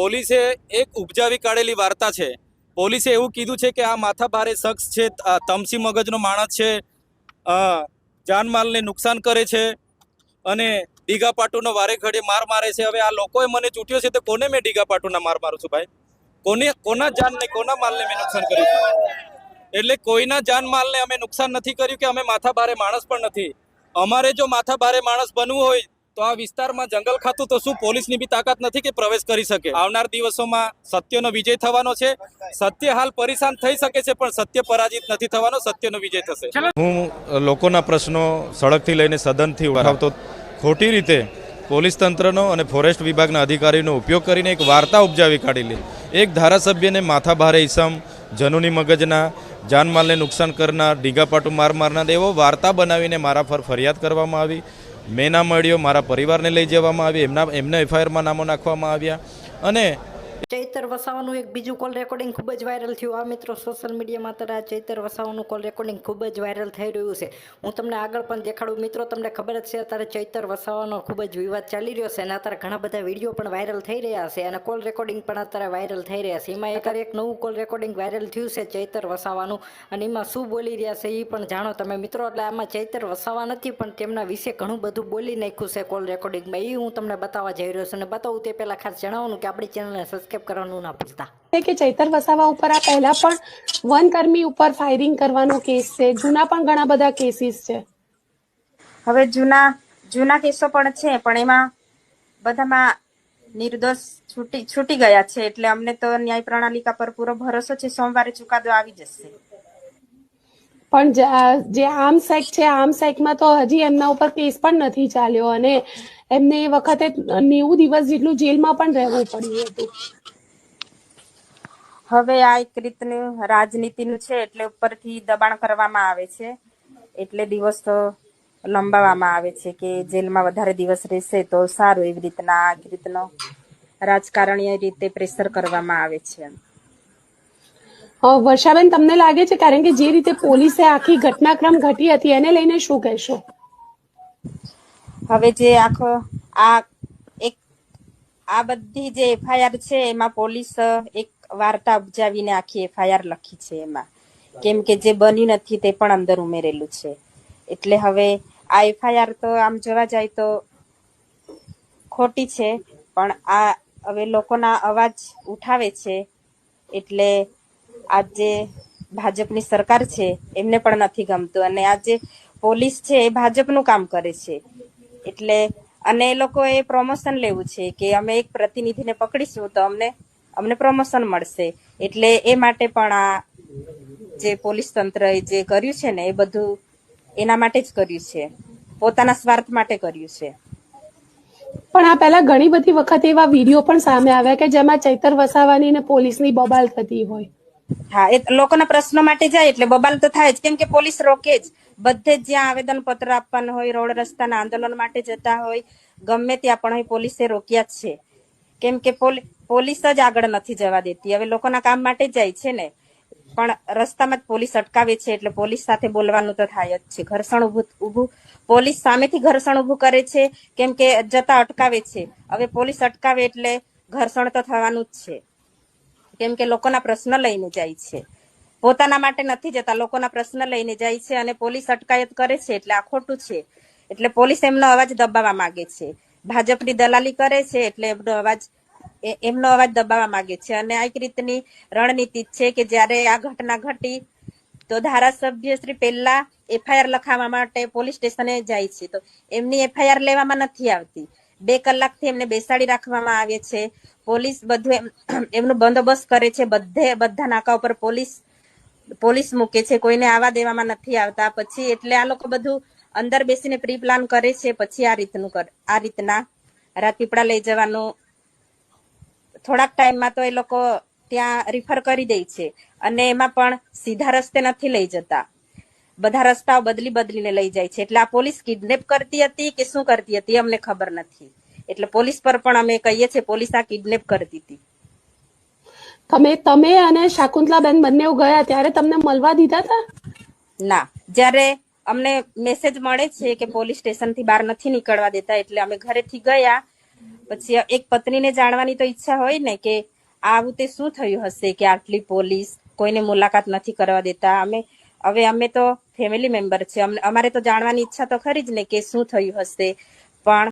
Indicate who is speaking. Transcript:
Speaker 1: પોલીસે એક ઉપજાવી કાઢેલી વાર્તા છે. પોલીસે એવું કીધું છે કે આ માથાભારે શખ્સ છે તમસી મગજનો માણસ છે જાનમાલને નુકસાન કરે છે અને ડીગા પાટુનો વારે ઘડે માર મારે છે. હવે આ લોકોએ મને ચૂંટ્યો છે તો કોને મેં ડીગા પાટુના માર મારું છું ભાઈ? કોને, કોના જાનને, કોના માલને મેં નુકસાન કર્યું એટલે કોઈના જાન માલને અમે નુકસાન નથી કર્યું કે અમે માથાભારે માણસ પણ નથી. અમારે જો માથાભારે માણસ બનવું હોય તો આ વિસ્તારમાં જંગલ ખાતું તો શું પોલીસની બી તાકાત નથી કે પ્રવેશ કરી શકે? આવનાર દિવસોમાં સત્યનો વિજય થવાનો છે. સત્ય હાલ પરેશાન થઈ શકે છે પણ સત્ય પરાજિત નથી થવાનો સત્યનો વિજય થશે.
Speaker 2: હું લોકોના પ્રશ્નો સડકથી લઈને સદનથી ઉઠાવતો ખોટી રીતે પોલીસ તંત્રનો અને ફોરેસ્ટ વિભાગના અધિકારીનો ઉપયોગ કરીને એક વાર્તા ઉપજાવી કાઢેલી એક ધારાસભ્યને માથાભારે ઈસમ જનુની મગજના જાનમાલને નુકસાન કરનાર ડીગાપાટું માર મારનાર એવો વાર્તા બનાવીને મારા પર ફરિયાદ કરવામાં આવી. મેં ના મળ્યો, મારા પરિવારને લઈ જવામાં આવી એમના, એમને એફઆઈઆરમાં નામો નાખવામાં આવ્યા. અને
Speaker 3: ચૈતર વસાવાનું એક બીજું કોલ રેકોર્ડિંગ ખૂબ જ વાયરલ થયું. આ મિત્રો સોશિયલ મીડિયામાં અત્યારે આ ચૈતર વસાવાનું કોલ રેકોર્ડિંગ ખૂબ જ વાયરલ થઈ રહ્યું છે. હું તમને આગળ પણ દેખાડું. મિત્રો, તમને ખબર જ છે, અત્યારે ચૈતર વસાવાનો ખૂબ જ વિવાદ ચાલી રહ્યો છે અને અત્યારે ઘણા બધા વીડિયો પણ વાયરલ થઈ રહ્યા છે અને કોલ રેકોર્ડિંગ પણ અત્યારે વાયરલ થઈ રહ્યા છે. એમાં અત્યારે એક નવું કોલ રેકોર્ડિંગ વાયરલ થયું છે, ચૈતર વસાવાનું. અને એમાં શું બોલી રહ્યા છે એ પણ જાણો તમે મિત્રો. એટલે આમાં ચૈતર વસાવા નથી, પણ તેમના વિશે ઘણું બધું બોલી નાખ્યું છે કોલ રેકોર્ડિંગમાં એ હું તમને બતાવવા જઈ રહ્યો છું. અને બતાવું તે પહેલાં ખાસ જણાવવાનું કે આપણી ચેનલને સબસ્ક્રાઈબ કરવાનું ના ભૂલતા.
Speaker 4: કે ચૈતર વસાવા ઉપર આ પહેલા પણ વનકર્મી ઉપર ફાયરિંગ કરવાનો કેસ છે. જૂના પણ ઘણા બધા કેસીસ છે.
Speaker 5: હવે જૂના જૂના કેસો પણ છે પણ એમાં બધામાં નિર્દોષ છૂટી છૂટી ગયા છે. એટલે અમને તો ન્યાય પ્રણાલિકા પર પૂરો ભરોસો છે. સોમવારે ચુકાદો આવી જશે.
Speaker 4: પણ જે આર્મ સેક છે આર્મ સેકમાં તો હજી એમના ઉપર કેસ પણ નથી ચાલ્યો અને એમને એ વખતે નેવું દિવસ જેટલું જેલમાં પણ રહેવું પડ્યું હતું.
Speaker 5: હવે આ એક રીતનું રાજનીતિનું છે એટલે ઉપરથી દબાણ કરવામાં આવે છે. એટલે દિવસ તો લંબાવવામાં આવે છે કે જેલમાં વધારે દિવસ રહેશે તો સારું એવી રીતના આ રીતનો રાજકારણીય રીતે પ્રેશર કરવામાં આવે છે
Speaker 4: વર્ષાબેન, તમને લાગે છે કારણ કે જે રીતે પોલીસે આખી ઘટનાક્રમ ઘટી હતી, એને લઈને શું કહેશો?
Speaker 5: હવે જે આખો, આ એક, આ બધી જે એફઆઈઆર છે, એમાં પોલીસ એક વાર્તા ઉપજાવીને આખી એફઆઈઆર લખી છે એમાં. કેમ કે જે બન્યું નથી તે પણ અંદર ઉમેરેલું છે. એટલે હવે આ એફઆઈઆર તો આમ જોવા જાય તો ખોટી છે, પણ આ હવે લોકોના અવાજ ઉઠાવે છે, એટલે આ જે ભાજપની સરકાર છે, એમને પણ નથી ગમતું. અને આ જે પોલીસ છે, એ ભાજપનું કામ કરે છે. એટલે અને એ લોકોએ પ્રમોશન લેવું છે કે અમે એક પ્રતિનિધિને પકડીશું તો અમને અમને પ્રમોશન મળશે. એટલે એ માટે પણ આ જે પોલીસ તંત્ર જે કર્યું છે ને, એ બધું એના માટે જ કર્યું છે. પોતાના સ્વાર્થ માટે કર્યું છે.
Speaker 4: પણ આ પહેલા ઘણી બધી વખત એવા વીડિયો પણ સામે આવ્યા કે જેમાં ચૈતર વસાવાની ને પોલીસની બબાલ થતી હોય.
Speaker 5: હા, એ લોકોના પ્રશ્નો માટે જાય એટલે બબાલ તો થાય જ. કેમ કે પોલીસ રોકે જ. બધે જ્યાં આવેદન પત્ર આપવાનું હોય, રોડ રસ્તાના આંદોલન માટે જતા હોય, ગમે ત્યાં પણ પોલીસે રોક્યા જ છે. કેમ કે પોલીસ જ આગળ નથી જવા દેતી. હવે લોકોના કામ માટે જાય છે ને. પણ રસ્તામાં જ પોલીસ અટકાવે છે એટલે પોલીસ સાથે બોલવાનું તો થાય જ છે. ઘર્ષણ ઉભું ઉભું પોલીસ સામેથી ઘર્ષણ ઉભું કરે છે, કેમ કે જતા અટકાવે છે. હવે પોલીસ અટકાવે એટલે ઘર્ષણ તો થવાનું જ છે. કેમ કે લોકોના પ્રશ્ન લઈને જાય છે. પોતાના માટે નથી જતા, લોકોના પ્રશ્ન લઈને જાય છે અને પોલીસ અટકાયત કરે છે એટલે આ ખોટું છે. એટલે પોલીસ એમનો અવાજ દબાવવા માંગે છે. ભાજપની દલાલી કરે છે એટલે એમનો અવાજ એમનો અવાજ દબાવવા માંગે છે. અને આ એક રીતની રણનીતિ છે કે જ્યારે આ ઘટના ઘટી, તો ધારાસભ્ય શ્રી પહેલા એફઆઈઆર લખાવવા માટે પોલીસ સ્ટેશને જાય છે. તો એમની એફઆઈઆર લેવામાં નથી આવતી. બે કલાકથી એમને બેસાડી રાખવામાં આવે છે. પોલીસ બધું એમ- એમનું બંદોબસ્ત કરે છે. બધે, બધા નાકા ઉપર પોલીસ પોલીસ મૂકે છે. કોઈને આવા દેવામાં નથી આવતા. પછી એટલે આ લોકો બધું અંદર બેસીને પ્રી પ્લાન કરે છે. પછી આ રીતનું કર, આ રીતના રાજપીપળા લઈ જવાનું. થોડાક ટાઈમમાં તો એ લોકો ત્યાં રિફર કરી દે છે. અને એમાં પણ સીધા રસ્તે નથી લઈ જતા. બધા રસ્તાઓ બદલી બદલીને લઈ જાય છે. એટલે આ પોલીસ કિડનેપ કરતી હતી કે શું કરતી હતી અમને ખબર નથી. એટલે પોલીસ પર પણ અમે કહીએ છીએ પોલીસ આ કિડનેપ કરતી હતી.
Speaker 4: તમે તમે અને શાકુંતલાબેન બંને ગયા ત્યારે તમને મળવા દીધા હતા?
Speaker 5: ના. જ્યારે અમને મેસેજ મળે છે કે પોલીસ સ્ટેશનથી બહાર નથી નીકળવા દેતા એટલે અમે ઘરેથી ગયા. પછી એક પત્નીને જાણવાની તો ઈચ્છા હોય ને કે આવું તે શું થયું હશે કે આટલી પોલીસ કોઈને મુલાકાત નથી કરવા દેતા. અમે હવે અમે તો ફેમિલી મેમ્બર છે. અમારે તો જાણવાની ઈચ્છા તો ખરી જ ને કે શું થયું હશે. પણ